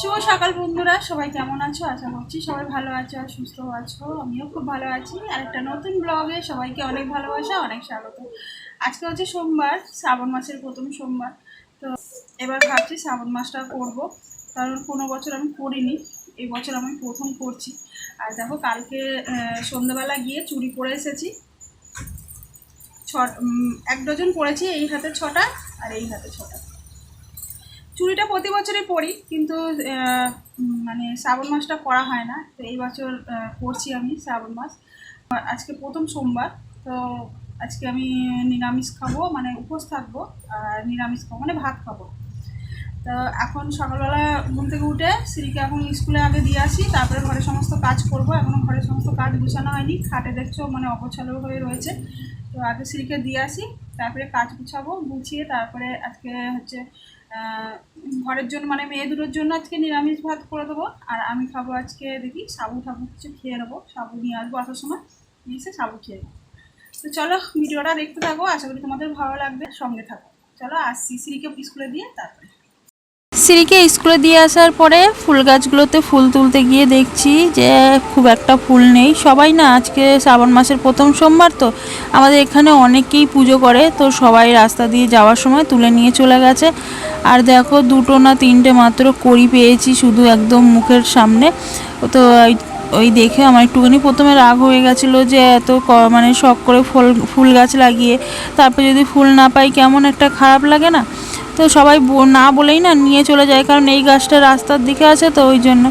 শুভ সকাল বন্ধুরা, সবাই কেমন আছো? আশা করছি সবাই ভালো আছো আর সুস্থ আছো। আমিও খুব ভালো আছি। আর একটা নতুন ব্লগে সবাইকে অনেক ভালোবাসা, অনেক স্বাগত। আজকে হচ্ছে সোমবার, শ্রাবণ মাসের প্রথম সোমবার। তো এবার ভাবছি শ্রাবণ মাসটা করব, কারণ কোনো বছর আমি করিনি, এই বছর আমি প্রথম করছি। আর দেখো, কালকে সন্ধ্যাবেলা গিয়ে চুড়ি পরে এসেছি। ছ এক ডজন পরেছি এই হাতে ছটা আর এই হাতে ছটা। চুড়িটা প্রতি বছরই পরি, কিন্তু মানে শ্রাবণ মাসটা করা হয় না, তো এই বছর করছি আমি শ্রাবণ মাস। আজকে প্রথম সোমবার, তো আজকে আমি নিরামিষ খাব মানে উপোস থাকব, আর নিরামিষ খাব মানে ভাত খাব। তো এখন সকালবেলা ঘুম থেকে উঠে স্ত্রীকে এখন স্কুলে আগে দিয়ে আসি, তারপরে ঘরের সমস্ত কাজ করব এখনও ঘরের সমস্ত কাজ গুছানো হয়নি, খাটে দেখছ মানে অপছালো হয়ে রয়েছে। তো আগে স্ত্রীকে দিয়ে আসি, তারপরে কাজ গুছাবো, গুছিয়ে তারপরে আজকে হচ্ছে ঘরের জন্য মানে মেয়ে দুটোর জন্য আজকে নিরামিষ ভাত করে দেবো। আর আমি খাব আজকে দেখি, সাবু ঠাবু কিছু খেয়ে নেব। সাবু নিয়ে আসব আসার সময়, নিয়ে এসে সাবু খেয়ে নেব। তো চলো, ভিডিওটা দেখতে থাকো, আশা করি তোমাদের ভালো লাগবে, সঙ্গে থাকো। চলো, আসছি সিরিকে স্কুলে দিয়ে, তারপরে। সিঁড়িকে স্কুলে দিয়ে আসার পরে ফুল গাছগুলোতে ফুল তুলতে গিয়ে দেখছি যে খুব একটা ফুল নেই। সবাই না আজকে শ্রাবণ মাসের প্রথম সোমবার তো, আমাদের এখানে অনেকেই পুজো করে, তো সবাই রাস্তা দিয়ে যাওয়ার সময় তুলে নিয়ে চলে গেছে। আর দেখো দুটো না তিনটে মাত্র কড়ি পেয়েছি শুধু একদম মুখের সামনে। তো ওই- দেখে আমার একটুখানি প্রথমে রাগ হয়ে গেছিল যে এত মানে শখ করে ফুল ফুল গাছ লাগিয়ে, তারপর যদি ফুল না পাই কেমন একটা খারাপ লাগে না? তো সবাই না বলেই না, নিয়ে চলে যায়, কারণ এই গাছটা রাস্তার দিকে আছে তো ওই জন্য।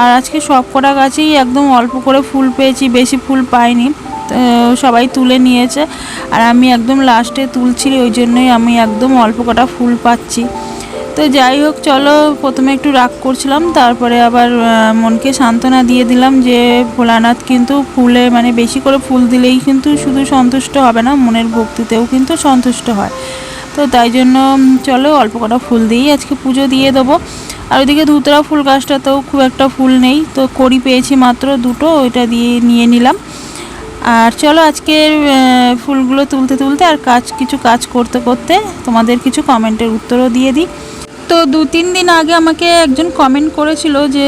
আর আজকে সব কটা গাছেই একদম অল্প করে ফুল পেয়েছি, বেশি ফুল পাইনি। সবাই তুলে নিয়েছে, আর আমি একদম লাস্টে তুলছি, ওই জন্যই আমি একদম অল্প কটা ফুল পাচ্ছি। তো যাই হোক, চলো প্রথমে একটু রাগ করছিলাম, তারপরে আবার মনকে সান্ত্বনা দিয়ে দিলাম যে ভোলানাথ কিন্তু ফুলে মানে বেশি করে ফুল দিলেই কিন্তু শুধু সন্তুষ্ট হবে না, মনের ভক্তিতেও কিন্তু সন্তুষ্ট হয়। তো তাই জন্য চলো অল্প কটা ফুল দিয়েই আজকে পুজো দিয়ে দেবো। আর ওইদিকে ধুতরা ফুল গাছটাতেও খুব একটা ফুল নেই, তো কড়ি পেয়েছি মাত্র দুটো, ওইটা দিয়ে নিয়ে নিলাম। আর চলো আজকে ফুলগুলো তুলতে তুলতে আর কাজ, কিছু কাজ করতে করতে তোমাদের কিছু কমেন্টের উত্তরও দিয়ে দিই। তো দু তিন দিন আগে আমাকে একজন কমেন্ট করেছিল যে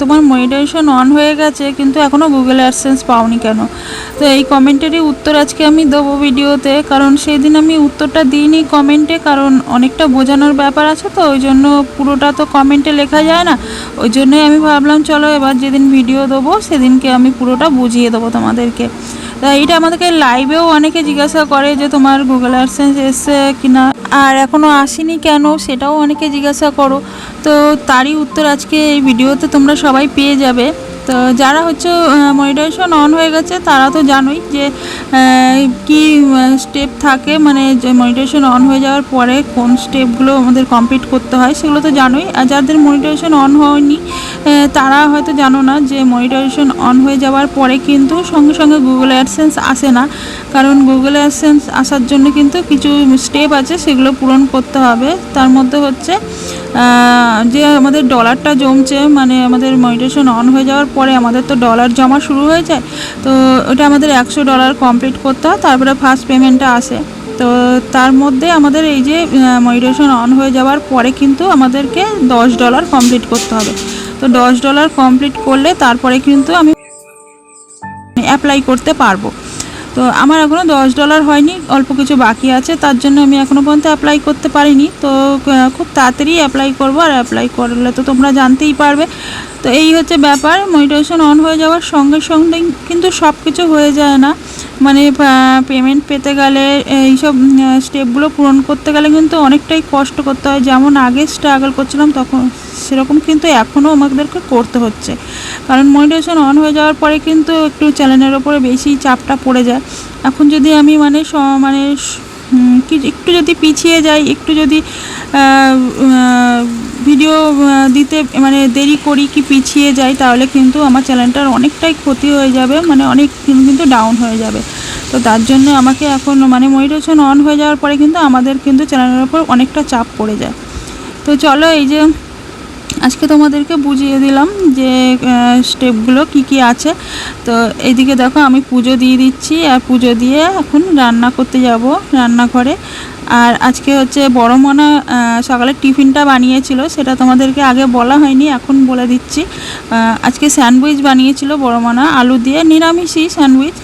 তোমার মনিটাইজেশন অন হয়ে গেছে, কিন্তু এখনও গুগল অ্যাডসেন্স পাওনি কেন? তো এই কমেন্টেরই উত্তর আজকে আমি দেবো ভিডিওতে, কারণ সেই দিন আমি উত্তরটা দিইনি কমেন্টে কারণ অনেকটা বোঝানোর ব্যাপার আছে তো, ওই জন্য পুরোটা তো কমেন্টে লেখা যায় না। ওই জন্যই আমি ভাবলাম, চলো এবার যেদিন ভিডিও দেবো, সেদিনকে আমি পুরোটা বুঝিয়ে দেবো তোমাদেরকে। তা এইটা আমাদেরকে লাইভেও অনেকে জিজ্ঞাসা করে যে, তোমার গুগল অ্যাডসেন্স এসছে কিনা? আর এখনও আসেনি কেন সেটাও অনেকে জিজ্ঞাসা করো। তো তারই উত্তর আজকে এই ভিডিওতে তোমরা সবাই পেয়ে যাবে। তো যারা হচ্ছে মনিটাইজেশন অন হয়ে গেছে, তারা তো জানোই যে কি স্টেপ থাকে। মানে যে মনিটাইজেশন অন হয়ে যাওয়ার পরে কোন স্টেপগুলো আমাদের কমপ্লিট করতে হয়, সেগুলো তো জানোই। আর যাদের মনিটাইজেশন অন হয়নি তারা হয়তো জানো না যে, মনিটাইজেশন অন হয়ে যাওয়ার পরে কিন্তু সঙ্গে সঙ্গে গুগল অ্যাডসেন্স আসে না। কারণ গুগল অ্যাডসেন্স আসার জন্য কিন্তু কিছু স্টেপ আছে, সেগুলো পূরণ করতে হবে। তার মধ্যে হচ্ছে যে আমাদের ডলারটা জমছে মানে আমাদের মনিটেশন অন হয়ে যাওয়ার পরে আমাদের তো ডলার জমা শুরু হয়ে যায় তো ওটা আমাদের একশো ডলার কমপ্লিট করতে হয়, তারপরে ফার্স্ট পেমেন্টটা আসে। তো তার মধ্যে আমাদের এই যে মনিটেশন অন হয়ে যাওয়ার পরে কিন্তু আমাদেরকে দশ ডলার কমপ্লিট করতে হবে। তো দশ ডলার কমপ্লিট করলে তারপরে কিন্তু আমি অ্যাপ্লাই করতে পারব। তো আমার এখনও দশ ডলার হয়নি, অল্প কিছু বাকি আছে, তার জন্য আমি এখনও পর্যন্ত অ্যাপ্লাই করতে পারিনি। তো খুব তাড়াতাড়ি অ্যাপ্লাই করব, আর অ্যাপ্লাই করলে তো তোমরা জানতেই পারবে। তো এই হচ্ছে ব্যাপার মনিটেশন অন হয়ে যাওয়ার সঙ্গে সঙ্গে কিন্তু সব কিছু হয়ে যায় না। মানে পেমেন্ট পেতে গেলে এইসব স্টেপগুলো পূরণ করতে গেলে কিন্তু অনেকটাই কষ্ট করতে হয়। যেমন আগে স্ট্রাগল করছিলাম, তখন সেরকম কিন্তু এখনও আমাদেরকে করতে হচ্ছে। কারণ মনিটেশন অন হয়ে যাওয়ার পরে কিন্তু একটু চ্যানেলের ওপরে বেশি চাপটা পড়ে যায়। এখন যদি আমি মানে স- মানে একটু যদি পিছিয়ে যাই, একটু যদি ভিডিও দিতে মানে দেরি করি কি পিছিয়ে যাই, তাহলে কিন্তু আমার চ্যানেলটার অনেকটাই ক্ষতি হয়ে যাবে মানে অনেক কিন্তু ডাউন হয়ে যাবে। তো তার জন্য আমাকে এখন মানে মনিটেশন অন হয়ে যাওয়ার পরে কিন্তু আমাদের কিন্তু চ্যানেলের ওপর অনেকটা চাপ পড়ে যায়। তো চলো এই যে আজকে তোমাদেরকে বুঝিয়ে দিলাম যে স্টেপগুলো কি কি আছে। তো এইদিকে দেখো, আমি পুজো দিয়ে দিচ্ছি, আর পুজো দিয়ে এখন রান্না করতে যাব রান্নাঘরে। আর আজকে হচ্ছে বড় মনা সকালে টিফিনটা বানিয়েছিল, সেটা তোমাদেরকে আগে বলা হয়নি, এখন বলে দিচ্ছি। আজকে স্যান্ডউইচ বানিয়েছিল বড় মনা আলু দিয়ে নিরামিষই স্যান্ডউইচ।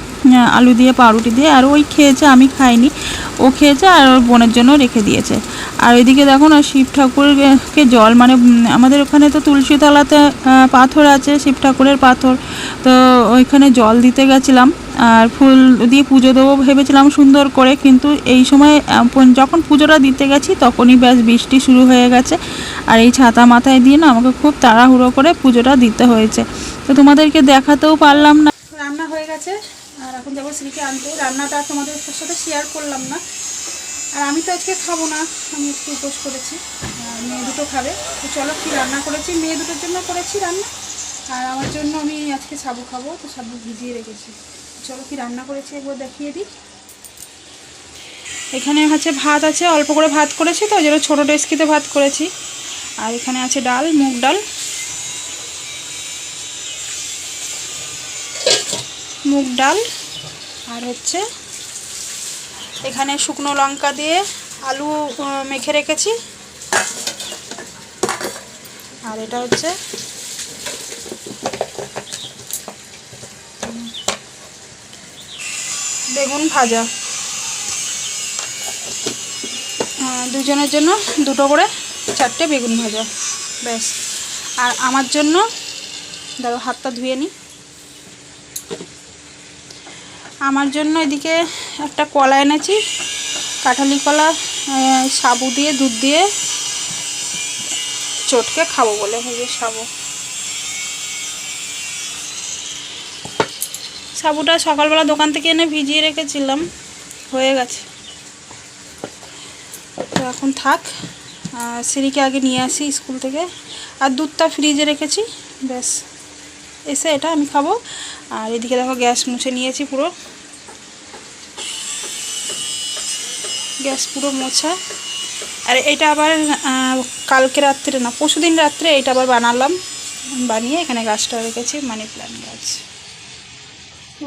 আলু দিয়ে, পাউরুটি দিয়ে, আর ওই খেয়েছে, আমি খাইনি। ও খেয়েছে আর ওর বোনের জন্য রেখে দিয়েছে। আর ওইদিকে দেখো না, শিব ঠাকুরকে জল মানে আমাদের ওখানে তো তুলসীতলাতে পাথর আছে, শিব ঠাকুরের পাথর। তো ওইখানে জল দিতে গেছিলাম, আর ফুল দিয়ে পুজো দেবো ভেবেছিলাম সুন্দর করে, কিন্তু এই সময় যখন পুজোটা দিতে গেছি, তখনই ব্যাস বৃষ্টি শুরু হয়ে গেছে। আর এই ছাতা মাথায় দিয়ে না, আমাকে খুব তাড়াহুড়ো করে পুজোটা দিতে হয়েছে। তো তোমাদেরকে দেখাতেও পারলাম না। রান্না হয়ে গেছে। আর এখন যাব স্ত্রীকে আনতে, রান্নাটা তোমাদের সাথে শেয়ার করলাম না। আর আমি তো আজকে খাব না, আমি একটু উপোস করেছি। মেয়ে দুটো খাবে। তো চলো কি রান্না করেছি? মেয়ে দুটোর জন্য করেছি রান্না। আর আমার জন্য আমি আজকে সাবু খাব, তো সাবু ভিজিয়ে রেখেছি। চলো কি রান্না করেছি একবার দেখিয়ে দিই। এখানে হচ্ছে ভাত আছে, অল্প করে ভাত করেছি তো, ওই জন্য ছোটো ডেস্কিতে ভাত করেছি। আর এখানে আছে ডাল, মুগ ডাল। মুগ ডাল। আর হচ্ছে এখানে শুকনো লঙ্কা দিয়ে আলু মেখে রেখেছি। আর এটা হচ্ছে বেগুন ভাজা। দুজনের জন্য দুটো করে চারটে বেগুন ভাজা, ব্যাস। আর আমার জন্য দাঁড়ো হাতটা ধুয়ে নিই আমার জন্য এদিকে একটা কলা এনেছি, কাঁঠালি কলা সাবু দিয়ে, দুধ দিয়ে চটকে খাব বলে ভেবে সাবু। সাবুটা সকালবেলা দোকান থেকে এনে ভিজিয়ে রেখেছিলাম, হয়ে গেছে। তো এখন থাক সিঁড়িকে আগে নিয়ে আসি স্কুল থেকে। আর দুধটা ফ্রিজে রেখেছি, ব্যাস। এসে এটা আমি খাব। আর এদিকে দেখো গ্যাস মুছে নিয়েছি পুরো। গ্যাস পুরো মোছা। আর এটা আবার কালকে রাত্রে না, পরশু দিন রাত্রে এটা আবার বানালাম। বানিয়ে এখানে গাছটা রেখেছি, মানি প্ল্যান্ট গাছ।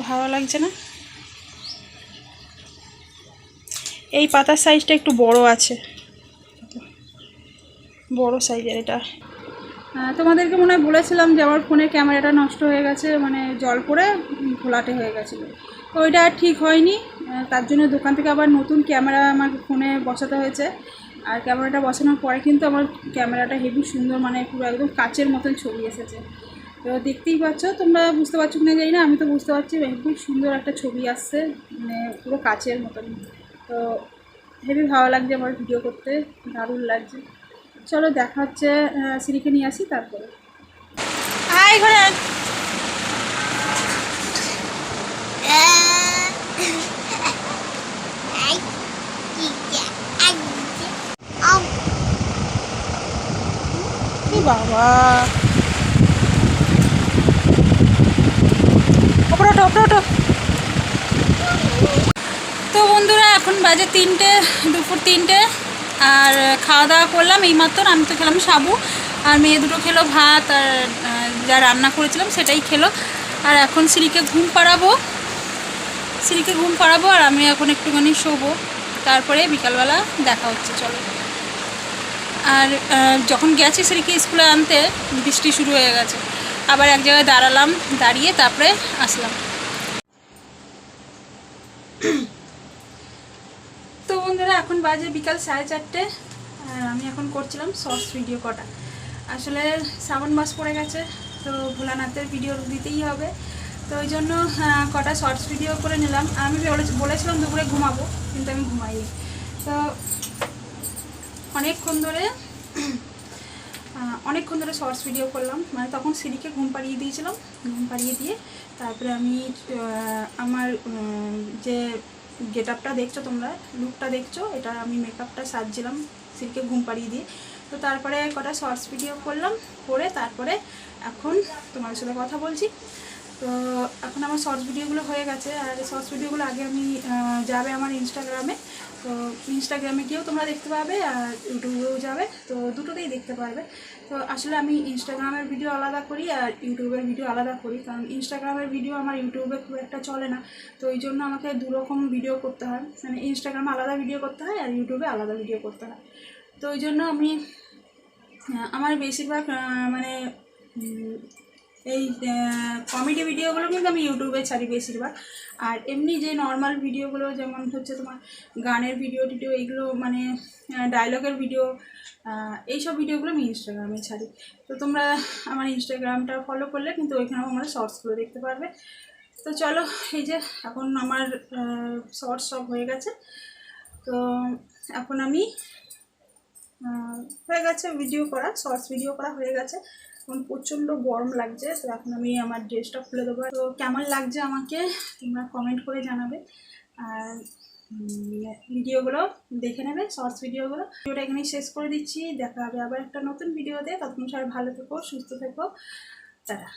ভালো লাগছে না? এই পাতার সাইজটা একটু বড় আছে। বড় সাইজের এটা। তোমাদেরকে মনে হয় বলেছিলাম যে আমার ফোনের ক্যামেরাটা নষ্ট হয়ে গেছে মানে জল পড়ে ঘোলাটে হয়ে গেছিল। তো ওইটা ঠিক হয়নি তার জন্য দোকান থেকে আবার নতুন ক্যামেরা আমার ফোনে বসাতে হয়েছে। আর ক্যামেরাটা বসানোর পরে কিন্তু আমার ক্যামেরাটা হেভি সুন্দর মানে পুরো একদম কাচের মতন ছবি এসেছে। তো দেখতেই পাচ্ছ, তোমরা বুঝতে পারছ কিনা জানি না, আমি তো বুঝতে পারছি হেভি সুন্দর একটা ছবি আসছে মানে পুরো কাচের মতন। তো হেভি ভালো লাগছে আমার ভিডিও করতে, দারুণ লাগছে। চলো দেখা হচ্ছে সিঁড়িকে নিয়ে আসি, তারপরে। আয় ঘরে বাবা। ওপরে ওঠো, ওপরে তো বন্ধুরা, এখন বাজে তিনটে, দুপুর তিনটে, আর খাওয়া দাওয়া করলাম এইমাত্র, আমি তো খেলাম সাবু, আর মেয়ে দুটো খেলো ভাত, আর যা রান্না করেছিলাম সেটাই খেলো। আর এখন সিঁড়িকে ঘুম পাড়াবো, সিঁড়িকে ঘুম পাড়াবো, আর আমি এখন একটুখানি শোবো। তারপরে বিকালবেলা দেখা হচ্ছে, চলো। আর যখন গেছি সিঁড়িকে স্কুলে আনতে বৃষ্টি শুরু হয়ে গেছে। আবার এক জায়গায় দাঁড়ালাম, দাঁড়িয়ে তারপরে আসলাম। তো বন্ধুরা, এখন বাজে বিকাল সাড়ে চারটে। আমি এখন করছিলাম শর্টস ভিডিও কটা। আসলে শ্রাবণ মাস পড়ে গেছে, তো ভোলানাথের ভিডিও দিতেই হবে। তো ওই জন্য কটা শর্টস ভিডিও করে নিলাম। আমি বলেছিলাম দুপুরে ঘুমাবো, কিন্তু আমি ঘুমাইনি। তো অনেকক্ষণ ধরে অনেকক্ষণ ধরে শর্টস ভিডিও করলাম। মানে তখন সিঁড়িকে ঘুম পাড়িয়ে দিয়েছিলাম। ঘুম পাড়িয়ে দিয়ে তারপরে আমি আমার যে গেট আপটা দেখছ তোমরা লুকটা দেখছ, এটা আমি মেকআপটা সাজছিলাম সিঁড়িকে ঘুম পাড়িয়ে দিয়ে। তো তারপরে কটা শর্টস ভিডিও করলাম, করে তারপরে এখন তোমার সাথে কথা বলছি। তো এখন আমার শর্টস ভিডিওগুলো হয়ে গেছে আর শর্টস ভিডিওগুলো আগে আমি যাবে আমার ইনস্টাগ্রামে তো ইনস্টাগ্রামে গিয়েও তোমরা দেখতে পাবে আর ইউটিউবেও যাবে, তো দুটোতেই দেখতে পারবে। তো আসলে আমি ইনস্টাগ্রামের ভিডিও আলাদা করি আর ইউটিউবের ভিডিও আলাদা করি, কারণ ইনস্টাগ্রামের ভিডিও আমার ইউটিউবে খুব একটা চলে না। তো এই জন্য আমাকে দুরকম ভিডিও করতে হয়। মানে ইনস্টাগ্রামে আলাদা ভিডিও করতে হয় আর ইউটিউবে আলাদা ভিডিও করতে হয়। তো ওই জন্য আমি আমার বেশিরভাগ মানে এই কমেডি ভিডিওগুলো কিন্তু আমি ইউটিউবে ছাড়ি বেশিরভাগ। আর এমনি যে নর্মাল ভিডিওগুলো যেমন হচ্ছে তোমার গানের ভিডিও টিডিও এইগুলো মানে ডায়লগের ভিডিও এইসব ভিডিওগুলো আমি ইনস্টাগ্রামে ছাড়ি। তো তোমরা আমার ইনস্টাগ্রামটা ফলো করলে কিন্তু ওইখানেও আমরা শর্টসগুলো দেখতে পারবে। তো চলো, এই যে এখন আমার শর্টস সব হয়ে গেছে। তো এখন আমি হয়ে গেছে ভিডিও করা শর্টস ভিডিও করা হয়ে গেছে। এখন প্রচণ্ড গরম লাগছে, তো এখন আমি আমার ড্রেসটা খুলে দেবো। তো কেমন লাগছে আমাকে তোমরা কমেন্ট করে জানাবে। আর ভিডিওগুলো দেখে নেবে শর্টস ভিডিওগুলো ভিডিওটা এখানেই শেষ করে দিচ্ছি। দেখা হবে আবার একটা নতুন ভিডিও ভিডিওতে ততক্ষণ সবাই ভালো থেকো, সুস্থ থেকো। তারা